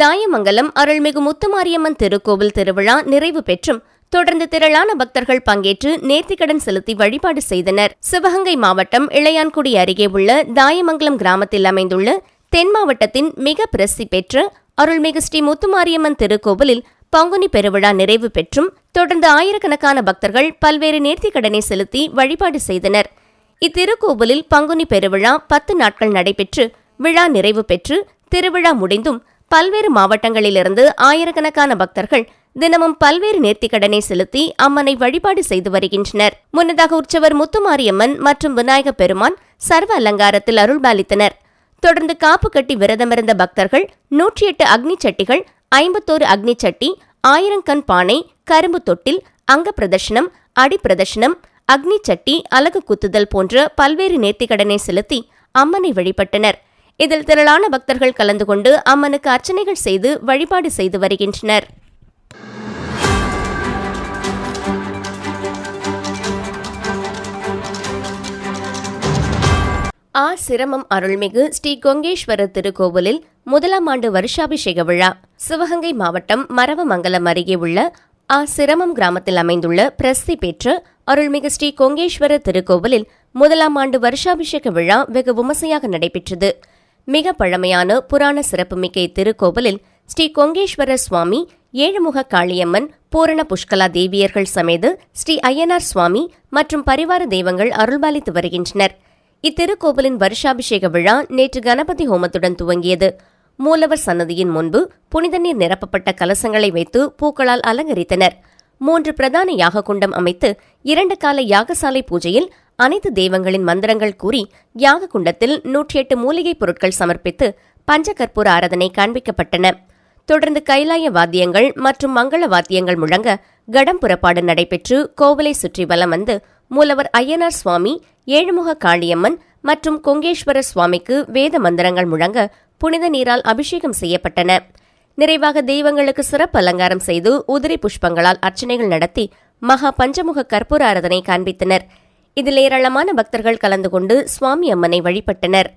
தாயமங்கலம் அருள்மிகு முத்துமாரியம்மன் திருக்கோவில் திருவிழா நிறைவு பெற்றும் தொடர்ந்து திரளான பக்தர்கள் பங்கேற்று நேர்த்திக்கடன் செலுத்தி வழிபாடு செய்தனர். சிவகங்கை மாவட்டம் இளையான்குடி அருகே உள்ள தாயமங்கலம் கிராமத்தில் அமைந்துள்ள தென் மாவட்டத்தின் மிக பிரசித்தி பெற்ற அருள்மிகு ஸ்ரீ முத்துமாரியம்மன் திருக்கோவிலில் பங்குனி பெருவிழா நிறைவு பெற்றும் தொடர்ந்து ஆயிரக்கணக்கான பக்தர்கள் பல்வேறு நேர்த்திக்கடனை செலுத்தி வழிபாடு செய்தனர். இத்திருக்கோவிலில் பங்குனி பெருவிழா பத்து நாட்கள் நடைபெற்று விழா நிறைவு பெற்று திருவிழா முடிந்தும் பல்வேறு மாவட்டங்களிலிருந்து ஆயிரக்கணக்கான பக்தர்கள் தினமும் பல்வேறு நேர்த்திக்கடனை செலுத்தி அம்மனை வழிபாடு செய்து வருகின்றனர். முன்னதாக உற்சவர் முத்துமாரியம்மன் மற்றும் விநாயகப் பெருமான் சர்வ அலங்காரத்தில் அருள்பாலித்தனர். தொடர்ந்து காப்பு கட்டி விரதமிருந்த பக்தர்கள் நூற்றி எட்டு அக்னி சட்டிகள் ஐம்பத்தோரு அக்னி சட்டி ஆயிரங்கண் பானை கரும்பு தொட்டில் அங்க பிரதர்ஷனம் அடி பிரதர்ஷனம் அக்னி சட்டி அலகு குத்துதல் போன்ற பல்வேறு நேர்த்திக்கடனை செலுத்தி அம்மனை வழிபட்டனர். இதில் திரளான பக்தர்கள் கலந்து கொண்டு அம்மனுக்கு அர்ச்சனைகள் செய்து வழிபாடு செய்து வருகின்றனர். ஆ. சிரமம் அருள்மிகு ஸ்ரீ கொங்கேஸ்வரர் திருக்கோவிலில் முதலாம் ஆண்டு வருஷாபிஷேக விழா. சிவகங்கை மாவட்டம் மரவமங்கலம் அருகே உள்ள ஆ. சிரமம் கிராமத்தில் அமைந்துள்ள பிரசித்தி பெற்ற அருள்மிகு ஸ்ரீ கொங்கேஸ்வரர் திருக்கோவிலில் முதலாம் ஆண்டு வருஷாபிஷேக விழா வெகு விமர்சையாக நடைபெற்றது. மிக பழமையான புராண சிறப்புமிக்க இத்திருக்கோவிலில் ஸ்ரீ கொங்கேஸ்வரர் சுவாமி ஏழுமுக காளியம்மன் பூரண புஷ்கலா தேவியர்கள் சமேது ஸ்ரீ ஐயனார் சுவாமி மற்றும் பரிவார தெய்வங்கள் அருள்பாலித்து வருகின்றனர். இத்திருக்கோவிலின் வருஷாபிஷேக விழா நேற்று கணபதி ஹோமத்துடன் துவங்கியது. மூலவர் சன்னதியின் முன்பு புனித நீர் நிரப்பப்பட்ட கலசங்களை வைத்து பூக்களால் அலங்கரித்தனர். மூன்று பிரதான யாக குண்டம் அமைத்து இரண்டு கால யாகசாலை பூஜையில் அனைத்து தெய்வங்களின் மந்திரங்கள் கூறி யாக குண்டத்தில் நூற்றி எட்டு மூலிகைப் பொருட்கள் சமர்ப்பித்து பஞ்சகற்பூர ஆராதனை காண்பிக்கப்பட்டன. தொடர்ந்து கைலாய வாத்தியங்கள் மற்றும் மங்கள வாத்தியங்கள் முழங்க கடம் புறப்பாடு நடைபெற்று கோவிலை சுற்றி வலம் வந்து மூலவர் ஐயனார் சுவாமி ஏழுமுக காளியம்மன் மற்றும் கொங்கேஸ்வரர் சுவாமிக்கு வேத மந்திரங்கள் முழங்க புனித நீரால் அபிஷேகம் செய்யப்பட்டன. நிறைவாக தெய்வங்களுக்கு சிறப்பு அலங்காரம் செய்து உதிரி புஷ்பங்களால் அர்ச்சனைகள் நடத்தி மகா பஞ்சமுக கற்பூர ஆராதனை காண்பித்தனர். இதில் ஏராளமான பக்தர்கள் கலந்து கொண்டு சுவாமி அம்மனை வழிபட்டனர்.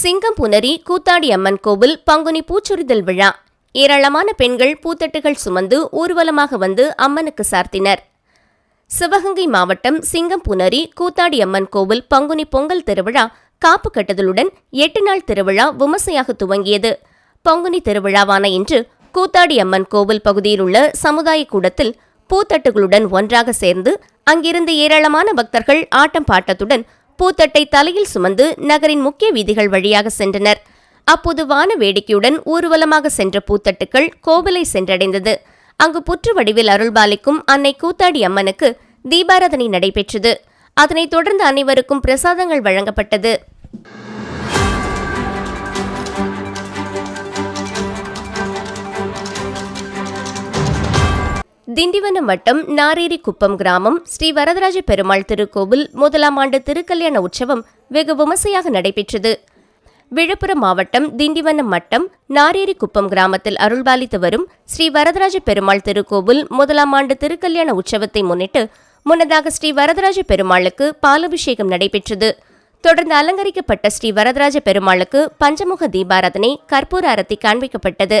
சிங்கம் புனரி கூத்தாடி அம்மன் கோவில் பங்குனி பூச்சொரிதல் விழா. ஏராளமான பெண்கள் பூத்தட்டுகள் சுமந்து ஊர்வலமாக வந்து அம்மனுக்கு சார்த்தினர். சிவகங்கை மாவட்டம் சிங்கம் புனரி கூத்தாடி அம்மன் கோவில் பங்குனி பொங்கல் திருவிழா காப்பு கட்டுதலுடன் எட்டு நாள் திருவிழா விமர்சையாக துவங்கியது. பங்குனி திருவிழாவான இன்று கூத்தாடி அம்மன் கோவில் பகுதியில் உள்ள சமுதாய கூடத்தில் பூத்தட்டுகளுடன் ஒன்றாக சேர்ந்து அங்கிருந்து ஏராளமான பக்தர்கள் ஆட்டம் பாட்டத்துடன் பூத்தட்டை தலையில் சுமந்து நகரின் முக்கிய வீதிகள் வழியாக சென்றனர். அப்போது வான வேடிக்கையுடன் ஊர்வலமாக சென்ற பூத்தட்டுக்கள் கோவிலை சென்றடைந்தது. அங்கு புற்று வடிவில் அருள்பாலிக்கும் அன்னை கூத்தாடி அம்மனுக்கு தீபாராதனை நடைபெற்றது. அதனைத் தொடர்ந்து அனைவருக்கும் பிரசாதங்கள் வழங்கப்பட்டது. திண்டிவனம் வட்டம் நாரேரி குப்பம் கிராமம் ஸ்ரீ வரதராஜ பெருமாள் திருக்கோவில் முதலாம் ஆண்டு திருக்கல்யாண உற்சவம் வெகு விமர்சையாக நடைபெற்றது. விழுப்புரம் மாவட்டம் திண்டிவனம் மட்டம் நாரேரி குப்பம் கிராமத்தில் அருள்பாலித்து வரும் ஸ்ரீ வரதராஜ பெருமாள் திருக்கோவில் முதலாம் ஆண்டு திருக்கல்யாண உற்சவத்தை முன்னிட்டு முன்னதாக ஸ்ரீ வரதராஜ பெருமாளுக்கு பாலபிஷேகம் நடைபெற்றது. தொடர்ந்து அலங்கரிக்கப்பட்ட ஸ்ரீ வரதராஜ பெருமாளுக்கு பஞ்சமுக தீபாராதனை கற்பூர அரத்தி காண்பிக்கப்பட்டது.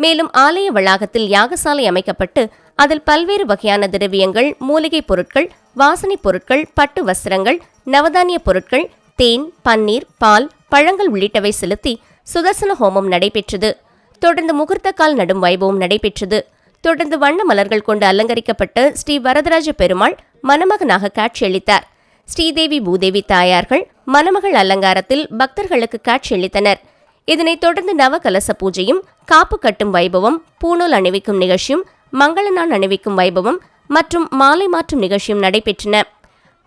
மேலும் ஆலய வளாகத்தில் யாகசாலை அமைக்கப்பட்டு அதில் பல்வேறு வகையான திரவியங்கள் மூலிகைப் பொருட்கள் வாசனைப் பொருட்கள் பட்டு வஸ்திரங்கள் நவதானிய பொருட்கள் தேன் பன்னீர் பால் பழங்கள் உள்ளிட்டவை செலுத்தி சுதர்சன ஹோமம் நடைபெற்றது. தொடர்ந்து முகூர்த்த கால் நடும் வைபவம் நடைபெற்றது. தொடர்ந்து வண்ண மலர்கள் கொண்டு அலங்கரிக்கப்பட்ட ஸ்ரீ வரதராஜ பெருமாள் மணமகனாக காட்சியளித்தார். ஸ்ரீதேவி பூதேவி தாயார்கள் மணமகள் அலங்காரத்தில் பக்தர்களுக்கு காட்சியளித்தனர். இதனைத் தொடர்ந்து நவகலச பூஜையும் காப்பு கட்டும் வைபவம் பூணூல் அணிவிக்கும் நிகழ்ச்சியும் மங்களநான் அணிவிக்கும் வைபவம் மற்றும் மாலை மாற்றும் நிகழ்ச்சியும் நடைபெற்றன.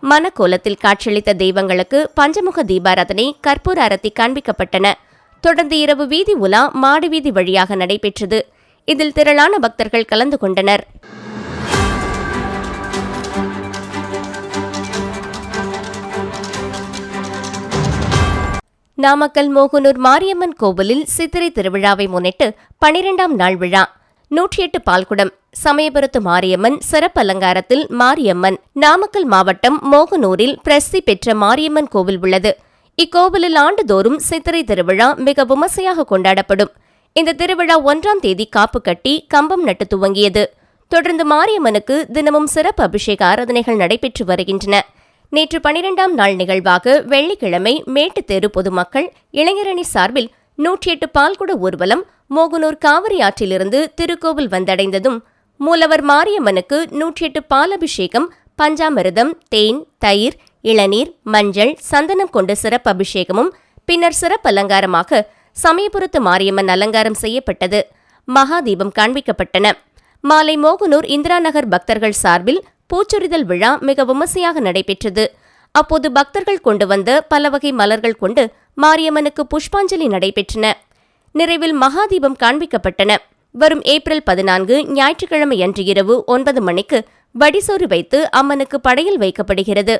மனக்கோலத்தில் காட்சியளித்த தெய்வங்களுக்கு பஞ்சமுக தீபாராதனை கற்பூர அரத்தி காண்பிக்கப்பட்டன. தொடர்ந்து இரவு வீதி உலா மாடு வீதி வழியாக நடைபெற்றது. இதில் திரளான பக்தர்கள் கலந்து கொண்டனர். நாமக்கல் மோகனூர் மாரியம்மன் கோவிலில் சித்திரை திருவிழாவை முன்னிட்டு பனிரெண்டாம் நாள் விழா. நூற்றி எட்டு பால்குடம். சமயபுரத்து மாரியம்மன் சிறப்பு அலங்காரத்தில் மாரியம்மன். நாமக்கல் மாவட்டம் மோகனூரில் பிரசித்தி பெற்ற மாரியம்மன் கோவில் உள்ளது. இக்கோவிலில் ஆண்டுதோறும் சித்திரை திருவிழா மிக விமர்சையாக கொண்டாடப்படும். இந்த திருவிழா ஒன்றாம் தேதி காப்பு கட்டி கம்பம் நட்டு துவங்கியது. தொடர்ந்து மாரியம்மனுக்கு தினமும் சிறப்பு அபிஷேக ஆராதனைகள் நடைபெற்று வருகின்றன. நேற்று பனிரெண்டாம் நாள் நிகழ்வாக வெள்ளிக்கிழமை மேட்டுத்தெரு பொதுமக்கள் இளைஞரணி சார்பில் நூற்றி எட்டு பால்குட ஊர்வலம் மோகனூர் காவிரி ஆற்றிலிருந்து திருக்கோவில் வந்தடைந்ததும் மூலவர் மாரியம்மனுக்கு நூற்றி எட்டு பாலபிஷேகம் பஞ்சாமிரதம் தேன் தயிர் இளநீர் மஞ்சள் சந்தனம் கொண்ட சிறப்பு அபிஷேகமும் பின்னர் சிறப்பு அலங்காரமாக சமயபுரத்து மாரியம்மன் அலங்காரம் செய்யப்பட்டது. மகாதீபம் காண்பிக்கப்பட்டன. மாலை மோகனூர் இந்திரா நகர் பக்தர்கள் சார்பில் பூச்சொரிதல் விழா மிக விமர்சையாக நடைபெற்றது. அப்போது பக்தர்கள் கொண்டு வந்த பல வகை மலர்கள் கொண்டு மாரியம்மனுக்கு புஷ்பாஞ்சலி நடைபெற்றன. நிறைவில் மகாதீபம் காண்பிக்கப்பட்டன. வரும் ஏப்ரல் பதினான்கு ஞாயிற்றுக்கிழமை அன்று இரவு ஒன்பது மணிக்கு வடிசோறு வைத்து அம்மனுக்கு படையில் வைக்கப்படுகிறது.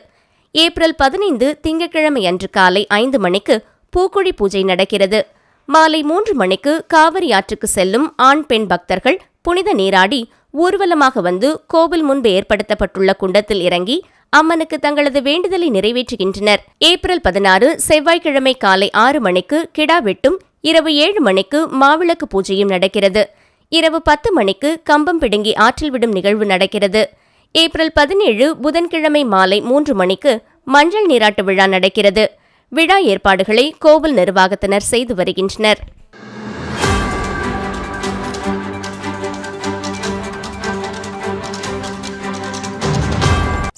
ஏப்ரல் பதினைந்து திங்கட்கிழமை அன்று காலை ஐந்து மணிக்கு பூக்குழி பூஜை நடக்கிறது. மாலை மூன்று மணிக்கு காவிரி ஆற்றுக்கு செல்லும் ஆண் பெண் பக்தர்கள் புனித நீராடி ஊர்வலமாக வந்து கோவில் முன்பு ஏற்படுத்தப்பட்டுள்ள குண்டத்தில் இறங்கி அம்மனுக்கு தங்களது வேண்டுதலை நிறைவேற்றுகின்றனர். ஏப்ரல் பதினாறு செவ்வாய்க்கிழமை காலை ஆறு மணிக்கு கிடா வெட்டும் இரவு ஏழு மணிக்கு மாவிளக்கு பூஜையும் நடக்கிறது. இரவு பத்து மணிக்கு கம்பம் பிடுங்கி ஆற்றில் விடும் நிகழ்வு நடக்கிறது. ஏப்ரல் பதினேழு புதன்கிழமை மாலை மூன்று மணிக்கு மஞ்சள் நீராட்டு விழா நடக்கிறது. விழா ஏற்பாடுகளை கோவில் நிர்வாகத்தினர் செய்து வருகின்றனர்.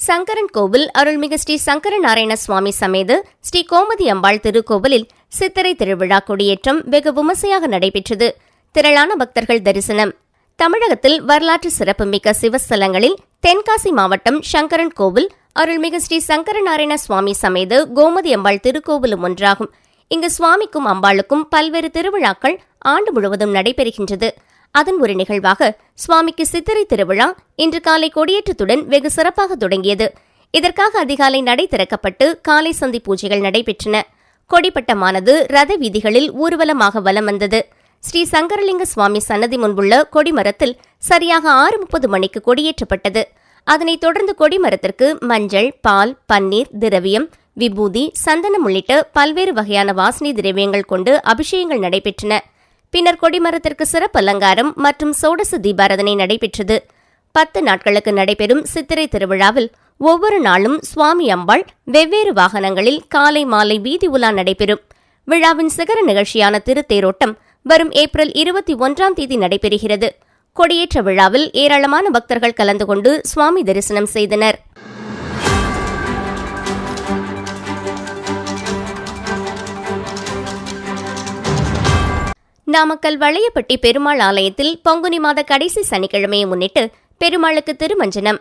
சங்கரன் கோவில் அருள்மிகு ஸ்ரீ சங்கர நாராயண சுவாமி சமேத ஸ்ரீ கோமதி அம்பாள் திருக்கோவிலில் சித்திரை திருவிழா கொடியேற்றம் வெகு விமர்சையாக நடைபெற்றது. திரளான பக்தர்கள் தரிசனம். தமிழகத்தில் வரலாற்று சிறப்புமிக்க சிவஸ்தலங்களில் தென்காசி மாவட்டம் சங்கரன் கோவில் அருள்மிகு ஸ்ரீ சங்கர நாராயண சுவாமி சமேத கோமதி அம்பாள் திருக்கோவிலும் ஒன்றாகும். இங்கு சுவாமிக்கும் அம்பாளுக்கும் பல்வேறு திருவிழாக்கள் ஆண்டு முழுவதும் நடைபெறுகின்றது. அதன் ஒரு நிகழ்வாக சுவாமிக்கு சித்திரை திருவிழா இன்று காலை கொடியேற்றத்துடன் வெகு சிறப்பாக தொடங்கியது. இதற்காக அதிகாலை நடை திறக்கப்பட்டு காலை சந்தி பூஜைகள் நடைபெற்றன. கொடிப்பட்டமானது ரத வீதிகளில் ஊர்வலமாக வலம் வந்தது. ஸ்ரீ சங்கரலிங்க சுவாமி சன்னதி முன்புள்ள கொடிமரத்தில் சரியாக ஆறு முப்பது மணிக்கு கொடியேற்றப்பட்டது. அதனைத் தொடர்ந்து கொடிமரத்திற்கு மஞ்சள் பால் பன்னீர் திரவியம் விபூதி சந்தனம் உள்ளிட்ட பல்வேறு வகையான வாசனை திரவியங்கள் கொண்டு அபிஷேகங்கள் நடைபெற்றன. பின்னர் கொடிமரத்திற்கு சிறப்பு அலங்காரம் மற்றும் சோடச தீபாரதனை நடைபெற்றது. பத்து நாட்களுக்கு நடைபெறும் சித்திரை திருவிழாவில் ஒவ்வொரு நாளும் சுவாமி அம்பாள் வெவ்வேறு வாகனங்களில் காலை மாலை வீதி உலா நடைபெறும். விழாவின் சிகர நிகழ்ச்சியான திருத்தேரோட்டம் வரும் ஏப்ரல் இருபத்தி ஒன்றாம் தேதி நடைபெறுகிறது. கொடியேற்ற விழாவில் ஏராளமான பக்தர்கள் கலந்து கொண்டு சுவாமி தரிசனம் செய்தனர். நாமக்கல் வளையப்பட்டி பெருமாள் ஆலயத்தில் பங்குனி மாத கடைசி சனிக்கிழமையை முன்னிட்டு பெருமாளுக்கு திருமஞ்சனம்.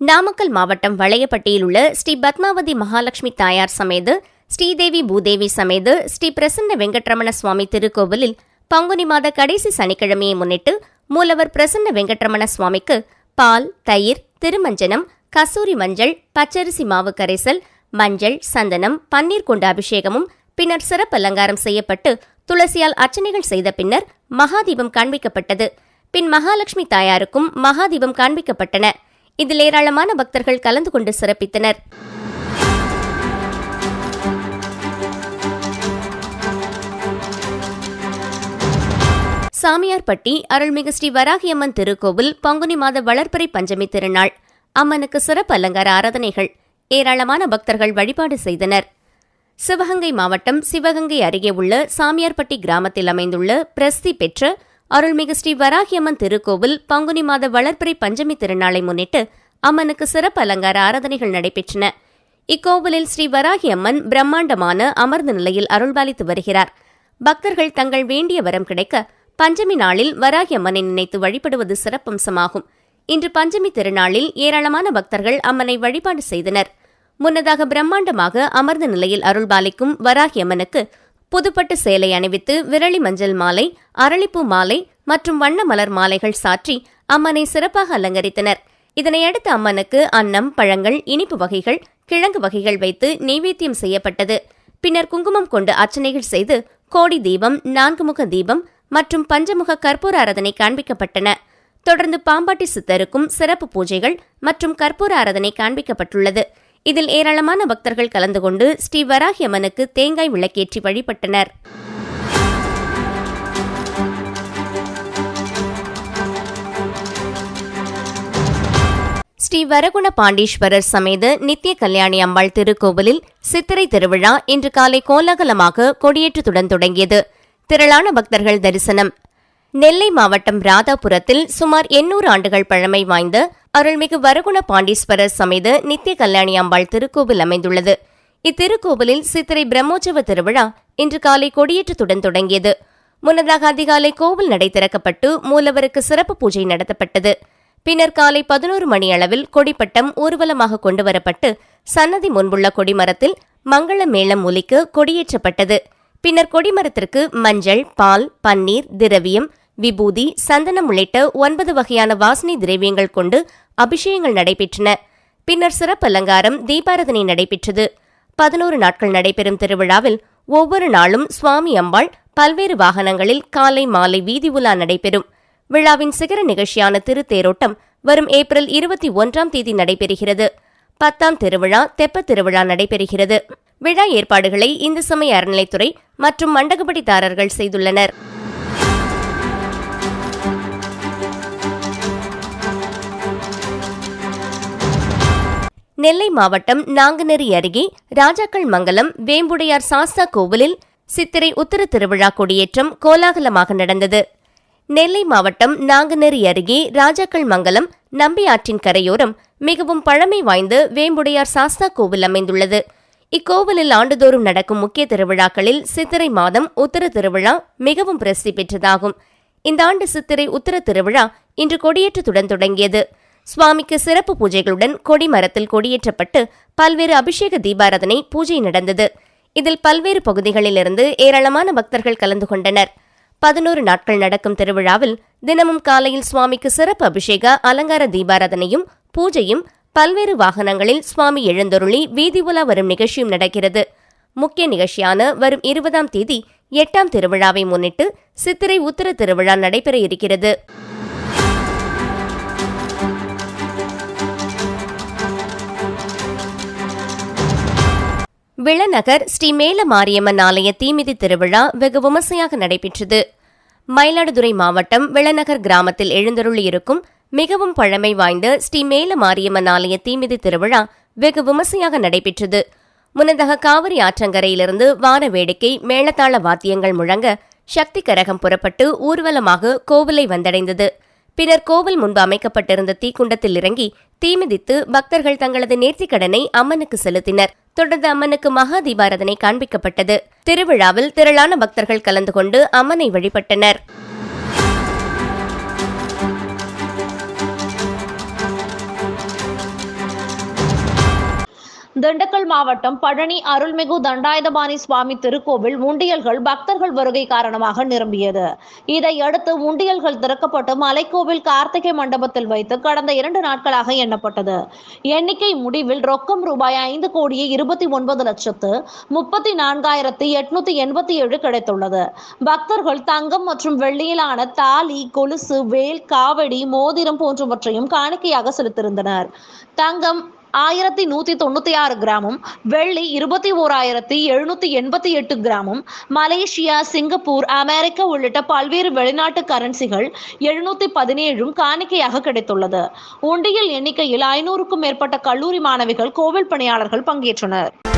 நாமக்கல் மாவட்டம் வளையப்பட்டியில் உள்ள ஸ்ரீ பத்மாவதி மகாலட்சுமி தாயார் சமேது ஸ்ரீதேவி பூதேவி சமேது ஸ்ரீ பிரசன்ன வெங்கட்ரமண சுவாமி திருக்கோவிலில் பங்குனி மாத கடைசி சனிக்கிழமையை முன்னிட்டு மூலவர் பிரசன்ன வெங்கட்ரமண சுவாமிக்கு பால் தயிர் திருமஞ்சனம் கசூரி மஞ்சள் பச்சரிசி மாவு கரைசல் மஞ்சள் சந்தனம் பன்னீர் கொண்ட அபிஷேகமும் பின்னர் சிறப்பு அலங்காரம் செய்யப்பட்டு துளசியால் அர்ச்சனைகள் செய்த பின்னர் மகாதீபம் காண்பிக்கப்பட்டது. பின் மகாலட்சுமி தாயாருக்கும் மகாதீபம் காண்பிக்கப்பட்டன. இதில் ஏராளமான பக்தர்கள் கலந்து கொண்டு சிறப்பித்தனர். சாமியார்பட்டி அருள்மிகு ஸ்ரீ வராகியம்மன் திருக்கோவில் பங்குனி மாத வளர்ப்பறை பஞ்சமி திருநாள். அம்மனுக்கு சிறப்பு அலங்கார ஆராதனைகள். ஏராளமான பக்தர்கள் வழிபாடு செய்தனர். சிவகங்கை மாவட்டம் சிவகங்கை அருகே உள்ள சாமியார்பட்டி கிராமத்தில் அமைந்துள்ள பிரசித்தி பெற்ற அருள்மிகு ஸ்ரீ வராகியம்மன் திருக்கோவில் பங்குனி மாத வளர்ப்பிறை பஞ்சமி திருநாளை முன்னிட்டு அம்மனுக்கு சிறப்பு அலங்கார ஆராதனைகள் நடைபெற்றன. இக்கோவிலில் ஸ்ரீ வராகியம்மன் பிரம்மாண்டமான அமர்ந்த நிலையில் அருள்பாலித்து வருகிறார். பக்தர்கள் தங்கள் வேண்டிய வரம் கிடைக்க பஞ்சமி நாளில் வராகியம்மனை நினைத்து வழிபடுவது சிறப்பம்சமாகும். இன்று பஞ்சமி திருநாளில் ஏராளமான பக்தர்கள் அம்மனை வழிபாடு செய்தனர். முன்னதாக பிரம்மாண்டமாக அமர்ந்த நிலையில் அருள்பாலிக்கும் வராகி அம்மனுக்கு புதுப்பட்டு சேலை அணிவித்து விரலி மஞ்சள் மாலை அரளிப்பூ மாலை மற்றும் வண்ண மலர் மாலைகள் சாற்றி அம்மனை சிறப்பாக அலங்கரித்தனர். இதனையடுத்து அம்மனுக்கு அன்னம் பழங்கள் இனிப்பு வகைகள் கிழங்கு வகைகள் வைத்து நெய்வேத்தியம் செய்யப்பட்டது. பின்னர் குங்குமம் கொண்டு அர்ச்சனைகள் செய்து கோடி தீபம் நான்கு முக தீபம் மற்றும் பஞ்சமுக கற்பூர ஆராதனை காண்பிக்கப்பட்டன. தொடர்ந்து பாம்பாட்டி சித்தருக்கும் சிறப்பு பூஜைகள் மற்றும் கற்பூர ஆராதனை காண்பிக்கப்பட்டுள்ளது. இதில் ஏராளமான பக்தர்கள் கலந்து கொண்டு ஸ்ரீ வராகி அம்மனுக்கு தேங்காய் விளக்கேற்றி வழிபட்டனர். ஸ்ரீ வரகுண பாண்டீஸ்வரர் சமேத நித்திய கல்யாணி அம்பாள் திருக்கோவிலில் சித்திரை திருவிழா இன்று காலை கோலாகலமாக கொடியேற்றத்துடன் தொடங்கியது. திரளான பக்தர்கள் தரிசனம். நெல்லை மாவட்டம் ராதாபுரத்தில் சுமார் எண்ணூறு ஆண்டுகள் பழமை வாய்ந்த அருள்மிகு வரகுண பாண்டீஸ்வரர் சமேத நித்திய கல்யாணி அம்பாள் திருக்கோவில் அமைந்துள்ளது. இத்திருக்கோவிலில் சித்திரை பிரம்மோற்சவ திருவிழா இன்று காலை கொடியேற்றத்துடன் தொடங்கியது. முன்னதாக அதிகாலை கோவில் நடை திறக்கப்பட்டு மூலவருக்கு சிறப்பு பூஜை நடத்தப்பட்டது. பின்னர் காலை பதினோரு மணி அளவில் கொடிப்பட்டம் ஊர்வலமாக கொண்டுவரப்பட்டு சன்னதி முன்புள்ள கொடிமரத்தில் மங்கள மேளம் ஒலிக்க கொடியேற்றப்பட்டது. பின்னர் கொடிமரத்திற்கு மஞ்சள் பால் பன்னீர் திரவியம் விபூதி சந்தனம் உள்ளிட்ட ஒன்பது வகையான வாசனை திரவியங்கள் கொண்டு அபிஷேகங்கள் நடைபெற்றன. பின்னர் சிறப்பு அலங்காரம் தீபாரதனை நடைபெற்றது. பதினோரு நாட்கள் நடைபெறும் திருவிழாவில் ஒவ்வொரு நாளும் சுவாமி அம்பாள் பல்வேறு வாகனங்களில் காலை மாலை வீதி உலா நடைபெறும். விழாவின் சிகர நிகழ்ச்சியான திருத்தேரோட்டம் வரும் ஏப்ரல் இருபத்தி ஒன்றாம் தேதி நடைபெறுகிறது. பத்தாம் திருவிழா தெப்பத் திருவிழா நடைபெறுகிறது. விழா ஏற்பாடுகளை இந்து சமய அறநிலைத்துறை மற்றும் மண்டகப்படிதாரர்கள் செய்துள்ளனர். நெல்லை மாவட்டம் நாங்குநேரி அருகே ராஜாக்கள் மங்கலம் வேம்புடையார் சாஸ்தா கோவிலில் சித்திரை உத்தர திருவிழா கொடியேற்றம் கோலாகலமாக நடந்தது. நெல்லை மாவட்டம் நாங்குநேரி அருகே ராஜாக்கள் மங்கலம் நம்பி ஆற்றின் கரையோரம் மிகவும் பழமை வாய்ந்த வேம்புடையார் சாஸ்தா கோவில் அமைந்துள்ளது. இக்கோவிலில் ஆண்டுதோறும் நடக்கும் முக்கிய திருவிழாக்களில் சித்திரை மாதம் உத்தர திருவிழா மிகவும் பிரசித்தி பெற்றதாகும். இந்த ஆண்டு சித்திரை உத்தர திருவிழா இன்று கொடியேற்றத்துடன் தொடங்கியது. சுவாமிக்கு சிறப்பு பூஜைகளுடன் கொடிமரத்தில் கொடியேற்றப்பட்டு பல்வேறு அபிஷேக தீபாராதனை பூஜை நடந்தது. இதில் பல்வேறு பகுதிகளிலிருந்து ஏராளமான பக்தர்கள் கலந்து கொண்டனர். பதினோரு நாட்கள் நடக்கும் திருவிழாவில் தினமும் காலையில் சுவாமிக்கு சிறப்பு அபிஷேக அலங்கார தீபாராதனையும் பூஜையும் பல்வேறு வாகனங்களில் சுவாமி எழுந்தருளி வீதி உலா வரும் நிகழ்ச்சியும் நடக்கிறது. முக்கிய நிகழ்ச்சியான வரும் இருபதாம் தேதி எட்டாம் திருவிழாவை முன்னிட்டு சித்திரை உத்தர திருவிழா நடைபெற இருக்கிறது. விளநகர் ஸ்ரீ மேல மாரியம்மன் ஆலய தீமிதி திருவிழா வெகு விமர்சையாக நடைபெற்றது. மயிலாடுதுறை மாவட்டம் விளநகர் கிராமத்தில் எழுந்தருளியிருக்கும் மிகவும் பழமை வாய்ந்த ஸ்ரீ மேல மாரியம்மன் ஆலய தீமிதி திருவிழா வெகு விமர்சையாக நடைபெற்றது. முன்னதாக காவிரி ஆற்றங்கரையிலிருந்து வான வேடிக்கை மேளதாள வாத்தியங்கள் முழங்க சக்தி கரகம் புறப்பட்டு ஊர்வலமாக கோவிலை வந்தடைந்தது. பின்னர் கோவில் முன்பு அமைக்கப்பட்டிருந்த தீக்குண்டத்தில் இறங்கி தீமிதித்து பக்தர்கள் தங்களது நேர்த்திக்கடனை அம்மனுக்கு செலுத்தினர். தொடர்ந்து அம்மனுக்கு மகா தீபாரதனை காண்பிக்கப்பட்டது. திருவிழாவில் திரளான பக்தர்கள் கலந்து கொண்டு அம்மனை வழிபட்டனர். திண்டுக்கல் மாவட்டம் பழனி அருள்மிகு தண்டாயுதபாணி சுவாமி திருக்கோவில் உண்டியல்கள் பக்தர்கள் வருகை காரணமாக நிரம்பியது. இதையடுத்து உண்டியல்கள் திறக்கப்பட்டு மலைக்கோவில் கார்த்திகை மண்டபத்தில் வைத்து கடந்த இரண்டு நாட்களாக எண்ணப்பட்டது. எண்ணிக்கை முடிவில் ரொக்கம் ரூபாய் ஐந்து கோடியே இருபத்தி ஒன்பது லட்சத்து முப்பத்தி நான்காயிரத்தி எட்நூத்தி எண்பத்தி ஏழு கிடைத்துள்ளது. பக்தர்கள் தங்கம் மற்றும் வெள்ளியிலான தாலி கொலுசு வேல் காவடி மோதிரம் போன்றவற்றையும் காணிக்கையாக செலுத்தியிருந்தனர். தங்கம் ஆயிரத்தி நூத்தி தொண்ணூத்தி ஆறு கிராமும் வெள்ளி இருபத்தி ஓராயிரத்தி எழுநூத்தி எண்பத்தி எட்டு கிராமும் மலேசியா சிங்கப்பூர் அமெரிக்கா உள்ளிட்ட பல்வேறு வெளிநாட்டு கரன்சிகள் எழுநூத்தி பதினேழும் காணிக்கையாக கிடைத்துள்ளது. உண்டியல் எண்ணிக்கையில் ஐநூறுக்கும் மேற்பட்ட கல்லூரி மாணவிகள் கோவில் பணியாளர்கள் பங்கேற்றனர்.